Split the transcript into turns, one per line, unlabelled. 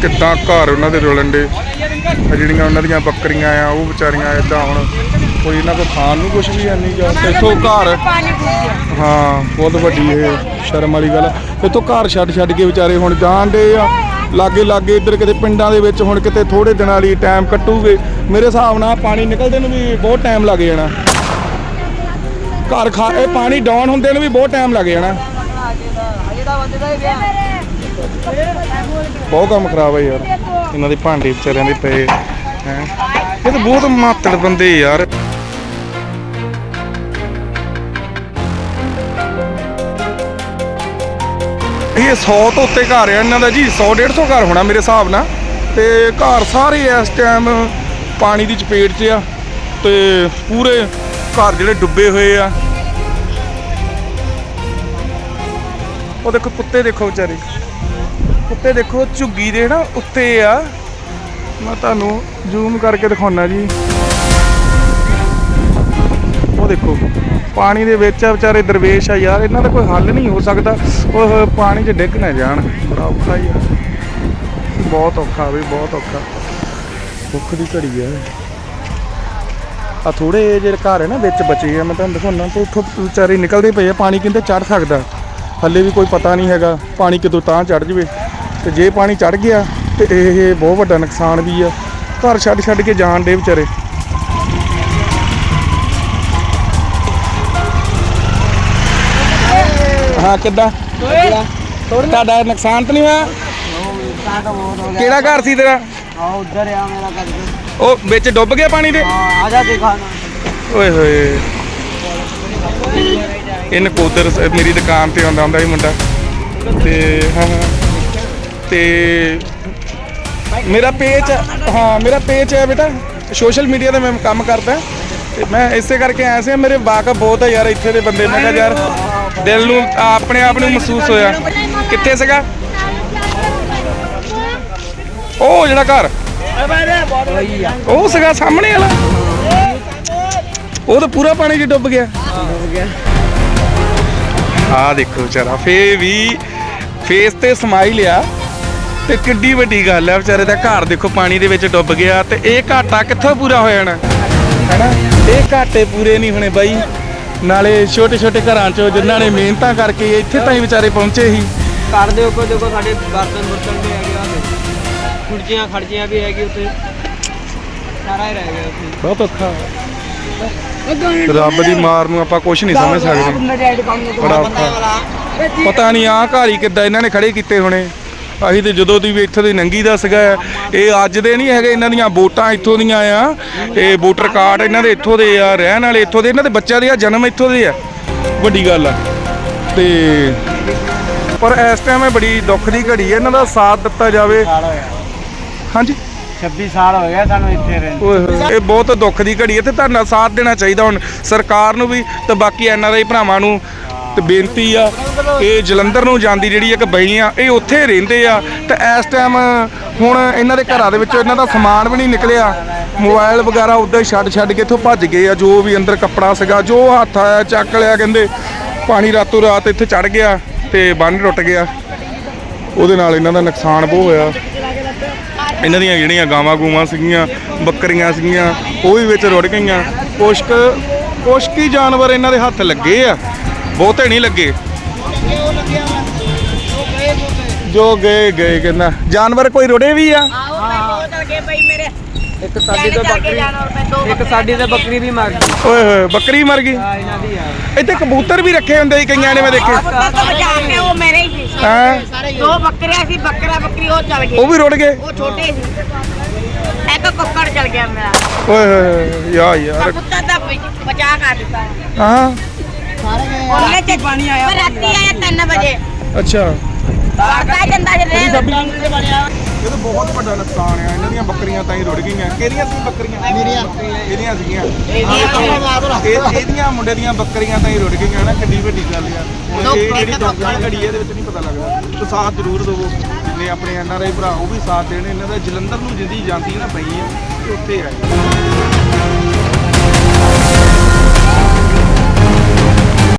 ਕਿੱਦਾਂ ਘਰ ਉਹਨਾਂ ਦੇ ਰੁਲਣ ਦੇ? ਜਿਹੜੀਆਂ ਉਹਨਾਂ ਦੀਆਂ ਬੱਕਰੀਆਂ ਆ ਉਹ ਵਿਚਾਰੀਆਂ ਇਦਾਂ ਹੁਣ ਕੋਈ ਇਹਨਾਂ ਕੋਲ ਖਾਣ ਨੂੰ ਕੁਝ ਵੀ ਹੈ ਨਹੀਂ ਗਾ ਇੱਥੋਂ ਘਰ ਹਾਂ ਬਹੁਤ ਵੱਡੀ ਇਹ ਸ਼ਰਮ ਵਾਲੀ ਗੱਲ ਹੈ। ਇੱਥੋਂ ਘਰ ਛੱਡ ਛੱਡ ਕੇ ਵਿਚਾਰੇ ਹੁਣ ਜਾਣਦੇ ਆ। ਲਾਗੇ ਲਾਗੇ ਇੱਧਰ ਕਿਤੇ ਪਿੰਡਾਂ ਦੇ ਵਿੱਚ ਹੁਣ ਕਿਤੇ ਥੋੜੇ ਦਿਨਾਂ ਲਈ ਟਾਈਮ ਕੱਟੂਗੇ। ਮੇਰੇ ਹਿਸਾਬ ਨਾਲ ਪਾਣੀ ਨਿਕਲਦੇ ਨੂੰ ਵੀ ਬਹੁਤ ਟਾਈਮ ਲੱਗ ਜਾਣਾ। ਘਰ ਖਾ ਇਹ ਪਾਣੀ ਡਾਊਨ ਹੁੰਦੇ ਨੂੰ ਵੀ ਬਹੁਤ ਟਾਈਮ ਲੱਗ ਜਾਣਾ। ਬਹੁਤ ਕੰਮ ਖਰਾਬ ਹੈ ਯਾਰ। ਇਹਨਾਂ ਦੇ ਭਾਂਡੇ ਵਿਚਾਰਿਆਂ ਦੇ ਪਏ, ਹੈ। ਇਹ ਤਾਂ ਬਹੁਤ ਮਾਤੜ ਬੰਦੇ ਯਾਰ। ਇਹ 100 ਤੋਂ ਉੱਤੇ ਘਰ ਆ, ਇਹਨਾਂ ਦਾ ਜੀ 100 150 ਘਰ ਹੋਣਾ ਮੇਰੇ ਹਿਸਾਬ ਨਾਲ। ਤੇ ਘਰ ਸਾਰੇ ਇਸ ਟਾਈਮ ਪਾਣੀ ਦੀ ਚਪੇਟ 'ਚ ਆ ਤੇ ਪੂਰੇ ਘਰ ਜਿਹੜੇ ਡੁੱਬੇ ਹੋਏ ਆ। ਉਹ ਦੇਖੋ ਕੁੱਤੇ ਦੇਖੋ ਵਿਚਾਰੇ। ਕੁੱਤੇ ਦੇਖੋ, ਝੁੱਗੀ ਦੇ ਨਾ ਉੱਤੇ ਆ। ਮੈਂ ਤੁਹਾਨੂੰ ਜ਼ੂਮ ਕਰਕੇ ਦਿਖਾਉਣਾ ਜੀ। ਉਹ ਦੇਖੋ, ਪਾਣੀ ਦੇ ਵਿੱਚ ਆ ਵਿਚਾਰੇ ਦਰਵੇਸ਼ ਆ ਯਾਰ, ਇਹਨਾਂ ਦਾ ਕੋਈ ਹੱਲ ਨਹੀਂ ਹੋ ਸਕਦਾ। ਉਹ ਪਾਣੀ 'ਚ ਡਿੱਗ ਨਾ ਜਾਣ। ਬੜਾ ਔਖਾ ਯਾਰ ਬਹੁਤ ਔਖਾ ਵੀ, ਬਹੁਤ ਔਖਾ। ਭੁੱਖ ਦੀ ਘੜੀ ਆ। ਆ ਥੋੜੇ ਜਿਹੜੇ ਘਰ ਹੈ ਨਾ, ਵਿੱਚ ਬਚੇ ਆ, ਮੈਂ ਤੁਹਾਨੂੰ ਦਿਖਾਉਣਾ ਤੇ ਉੱਥੋਂ ਵਿਚਾਰੇ ਨਿਕਲਦੇ ਪਏ ਆ, ਪਾਣੀ ਕਿੰਦੇ ਚੜ ਸਕਦਾ। ਹੱਲੇ ਵੀ ਕੋਈ ਪਤਾ ਨਹੀਂ ਹੈਗਾ, ਪਾਣੀ ਕਿਦੋਂ ਤਾਂ ਚੜ ਜਵੇ। ਤੇ ਜੇ ਪਾਣੀ ਚੜ ਗਿਆ ਤੇ ਇਹ ਬਹੁਤ ਵੱਡਾ ਨੁਕਸਾਨ ਵੀ ਆ। ਘਰ ਛੱਡ ਛੱਡ ਕੇ ਜਾਣ ਦੇ ਵਿਚਾਰੇ। ਹਾਂ ਕਿੱਦਾਂ? ਤੁਹਾਡਾ ਨੁਕਸਾਨ ਤਾਂ ਨਹੀਂ ਹੋਇਆ? ਕਿਹੜਾ ਘਰ ਸੀ ਤੇਰਾ? ਉਹ ਵਿੱਚ ਡੁੱਬ ਗਿਆ ਪਾਣੀ ਦੇ ਓਏ ਹੋਏ। ਇਹ ਨਕੋਦਰ ਮੇਰੀ ਦੁਕਾਨ ਤੇ ਆਉਂਦਾ ਹੁੰਦਾ ਇਹ ਮੁੰਡਾ। ਤੇ ਹਾਂ। ਤੇ ਮੇਰਾ ਪੇਜ ਹਾਂ ਮੇਰਾ ਪੇਜ ਹੈ ਬੇਟਾ। ਸੋਸ਼ਲ ਮੀਡੀਆ ਤੇ ਮੈਂ ਕੰਮ ਕਰਦਾ। ਤੇ ਮੈਂ ਇਸੇ ਕਰਕੇ ਆਇਆ ਸੀ, ਮੇਰੇ ਵਾਕਫ ਬਹੁਤ ਹੈ ਯਾਰ ਇੱਥੇ ਦੇ ਬੰਦੇ। ਮੈਂ ਕਿਹਾ ਯਾਰ, ਦਿਲ ਨੂੰ, ਆਪਣੇ ਆਪ ਨੂੰ ਮਹਿਸੂਸ ਹੋਇਆ। ਕਿੱਥੇ ਸੀਗਾ? ਉਹ ਜਿਹੜਾ ਘਰ। ਉਹ ਸੀਗਾ ਸਾਹਮਣੇ ਵਾਲਾ। ਉਹ ਤਾਂ ਪੂਰਾ ਪਾਣੀ 'ਚ ਡੁੱਬ ਗਿਆ। ਆ ਦੇਖੋ ਵਿਚਾਰਾ ਫੇ ਵੀ ਫੇਸ ਤੇ ਸਮਾਈਲ ਆ। ਤੇ ਕਿੱਡੀ ਵੱਡੀ ਗੱਲ ਆ ਵਿਚਾਰੇ ਦਾ ਘਰ ਦੇਖੋ ਪਾਣੀ ਦੇ ਵਿੱਚ ਡੁੱਬ ਗਿਆ ਤੇ ਇਹ ਘਾਟਾ ਕਿੱਥੋਂ ਪੂਰਾ ਹੋ ਜਾਣਾ? ਹੈਨਾ? ਇਹ ਘਾਟੇ ਪੂਰੇ ਨਹੀਂ ਹੋਣੇ ਬਾਈ। ਨਾਲੇ ਛੋਟੇ ਛੋਟੇ ਘਰਾਂ 'ਚੋਂ ਜਿਨ੍ਹਾਂ ਨੇ ਮਿਹਨਤਾਂ ਕਰਕੇ ਇੱਥੇ ਤਾਈਂ ਵਿਚਾਰੇ ਪਹੁੰਚੇ ਸੀ।
ਘਰ ਦੇ ਉੱਪਰ ਦੇਖੋ ਸਾਡੇ ਬਰਤਨ ਬਰਤਨ ਵੀ ਹੈਗੇ ਆ। ਕੁਰਸੀਆਂ ਖੜਚੀਆਂ ਵੀ ਹੈਗੀ ਉੱਤੇ ਸਾਰਾ ਹੀ ਰਹਿ ਗਿਆ ਉੱਥੇ।
ਬਹੁਤ ਔਖਾ। ਰੱਬ ਦੀ ਮਾਰ ਨੂੰ ਆਪਾਂ ਕੁਝ ਨਹੀਂ ਸਮਝ ਸਕਦੇ। ਬੜਾ ਔਖਾ। ਪਤਾ ਨਹੀਂ ਆਹ ਘਰ ਹੀ ਕਿੱਦਾਂ ਇਹਨਾਂ ਨੇ ਖੜੇ ਕੀਤੇ ਹੋਣੇ। ਅਸੀਂ ਤੇ ਜਦੋਂ ਦੀ ਵੀ ਇੱਥੋਂ ਦੀ ਨੰਗੀ ਦਾ ਸੀਗਾ ਇਹ ਅੱਜ ਦੇ ਨਹੀਂ ਹੈਗੇ ਇਹਨਾਂ ਦੀਆਂ ਵੋਟਾਂ ਇੱਥੋਂ ਦੀਆਂ ਆ। ਇਹ ਵੋਟਰ ਕਾਰਡ ਇਹਨਾਂ ਦੇ ਇੱਥੋਂ ਦੇ ਆ ਰਹਿਣ ਵਾਲੇ ਇੱਥੋਂ ਦੇ ਇਹਨਾਂ ਦੇ ਬੱਚਿਆਂ ਦੇ ਆ ਜਨਮ ਇੱਥੋਂ ਦੇ ਆ। ਵੱਡੀ ਗੱਲ ਆ। ਤੇ ਪਰ ਇਸ ਟਾਈਮ ਇਹ ਬੜੀ ਦੁੱਖ ਦੀ ਘੜੀ ਹੈ ਇਹਨਾਂ ਦਾ ਸਾਥ ਦਿੱਤਾ ਜਾਵੇ। ਹਾਂਜੀ?
26 ਸਾਲ ਹੋ ਗਿਆ ਸਾਨੂੰ ਇੱਥੇ ਰਹਿੰਦੇ।
ਇਹ ਬਹੁਤ ਦੁੱਖ ਦੀ ਘੜੀ ਹੈ ਤੇ ਤੁਹਾਡਾ ਸਾਥ ਦੇਣਾ ਚਾਹੀਦਾ ਹੁਣ। ਸਰਕਾਰ ਨੂੰ ਵੀ ਤੇ ਬਾਕੀ ਐਨ ਆਰ ਆਈ ਭਰਾਵਾਂ ਨੂੰ ਤੇ ਬੇਨਤੀ ਆ ਇਹ ਜਲੰਧਰ ਨੂੰ ਜਾਂਦੀ ਜਿਹੜੀ ਇੱਕ ਬਈ ਆ, ਇਹ ਉੱਥੇ ਰਹਿੰਦੇ ਆ। ਤੇ ਇਸ ਟਾਈਮ ਹੁਣ ਇਹਨਾਂ ਦੇ ਘਰਾਂ ਦੇ ਵਿੱਚੋਂ ਇਹਨਾਂ ਦਾ ਸਮਾਨ ਵੀ ਨਹੀਂ ਨਿਕਲਿਆ। ਮੋਬਾਈਲ ਵਗੈਰਾ ਉੱਦਾਂ ਹੀ ਛੱਡ ਛੱਡ ਕੇ ਇੱਥੋਂ ਭੱਜ ਗਏ ਆ, ਜੋ ਵੀ ਅੰਦਰ ਕੱਪੜਾ ਸੀਗਾ, ਜੋ ਹੱਥ ਆਇਆ, ਚੱਕ ਲਿਆ ਕਹਿੰਦੇ, ਪਾਣੀ ਰਾਤੋਂ ਰਾਤ ਇੱਥੇ ਚੜ ਗਿਆ ਤੇ ਬੰਨ ਟੁੱਟ ਗਿਆ। ਉਹਦੇ ਨਾਲ ਇਹਨਾਂ ਦਾ ਨੁਕਸਾਨ ਬਹੁਤ ਹੋਇਆ। ਇਹਨਾਂ ਦੀਆਂ ਜਿਹੜੀਆਂ ਗਾਵਾਂ ਗੂਵਾਂ ਸੀਗੀਆਂ, ਬੱਕਰੀਆਂ ਸੀਗੀਆਂ, ਉਹ ਵੀ ਵਿੱਚ ਰੁੜ ਗਈਆਂ। ਕੁਸ਼ਕ ਕੁ- ਕੁਛ ਜਾਨਵਰ ਇਹਨਾਂ ਦੇ ਹੱਥ ਲੱਗੇ ਆ। ਬਹੁਤੇ ਨਹੀਂ ਲੱਗੇ। ਜੋ ਗਏ ਗਏ ਕਹਿੰਦਾ ਜਾਨਵਰ ਕੋਈ ਰੁੜੇ ਵੀ ਆ?
ਇੱਕ ਸਾਡੀ ਤਾਂ ਬੱਕਰੀ ਇੱਕ ਸਾਡੀ ਤਾਂ ਬੱਕਰੀ ਵੀ ਮਰ ਗਈ।
ਓਏ ਹੋਏ ਬੱਕਰੀ ਮਰ ਗਈ?
ਆ ਇਹਨਾਂ ਦੀ ਆ।
ਇੱਥੇ ਕਬੂਤਰ ਵੀ ਰੱਖੇ ਹੁੰਦੇ ਸੀ ਕਈਆਂ ਨੇ ਮੈਂ ਦੇਖੇ।
ਪੁੱਤਰ ਤਾਂ ਬਚਾ ਕੇ ਉਹ ਮੇਰੇ ਹੀ ਸੀ।
ਹਾਂ?
ਦੋ ਬੱਕਰੀਆਂ ਸੀ ਬੱਕਰਾ ਬੱਕਰੀ ਉਹ ਚਲ ਗਈ
ਉਹ ਵੀ ਰੁੜ ਗਏ?
ਉਹ ਛੋਟੇ ਸੀ। ਇੱਕ ਕੁੱਕੜ ਚਲ ਗਿਆ ਮੇਰਾ।
ਓਏ ਹੋਏ ਯਾ ਯਾਰ।
ਪੁੱਤਰ ਤਾਂ ਬਚਾ ਕਰ ਦਿੱਤਾ।
ਹਾਂ।
ਉਹਨੇ ਚ ਪਾਣੀ ਆਇਆ ਰਾਤੀ ਆਇਆ 3 ਵਜੇ।
ਅੱਛਾ।
ਪਾ ਜਾਂਦਾ ਜੇ ਰਹਿ
ਇਹ ਤਾਂ ਬਹੁਤ ਵੱਡਾ ਨੁਕਸਾਨ ਆ। ਇਹਨਾਂ ਦੀਆਂ ਬੱਕਰੀਆਂ ਤਾਂ ਹੀ ਰੁੜ ਗਈਆਂ। ਕਿਹੜੀਆਂ ਸੀ ਬੱਕਰੀਆਂ? ਮੇਰੀਆਂ। ਇਹਦੀਆਂ ਸੀਗੀਆਂ। ਇਹ ਇਹਦੀਆਂ ਮੁੰਡੇ ਦੀਆਂ ਬੱਕਰੀਆਂ ਤਾਂ ਹੀ ਰੁੜ ਗਈਆਂ ਨਾ। ਕਿੰਨੀ ਵੱਡੀ ਗੱਲ ਆ। ਹੁਣ ਇਹ ਜਿਹੜੀ ਡੌਂਕਰ ਘੜੀ ਆ, ਇਹਦੇ ਵਿੱਚ ਨਹੀਂ ਪਤਾ ਲੱਗਦਾ। ਤੇ ਸਾਥ ਜ਼ਰੂਰ ਦਿਵੋ। ਜਿੰਨੇ ਆਪਣੇ ਐਨ ਆਰ ਆਈ ਭਰਾ ਉਹ ਵੀ ਸਾਥ ਦੇਣ। ਇਹਨਾਂ ਦਾ ਜਲੰਧਰ ਨੂੰ ਜਿੰਦੀ ਜਾਂਦੀ ਨਾ ਪਈ ਆ ਤੇ ਉੱਥੇ ਆ।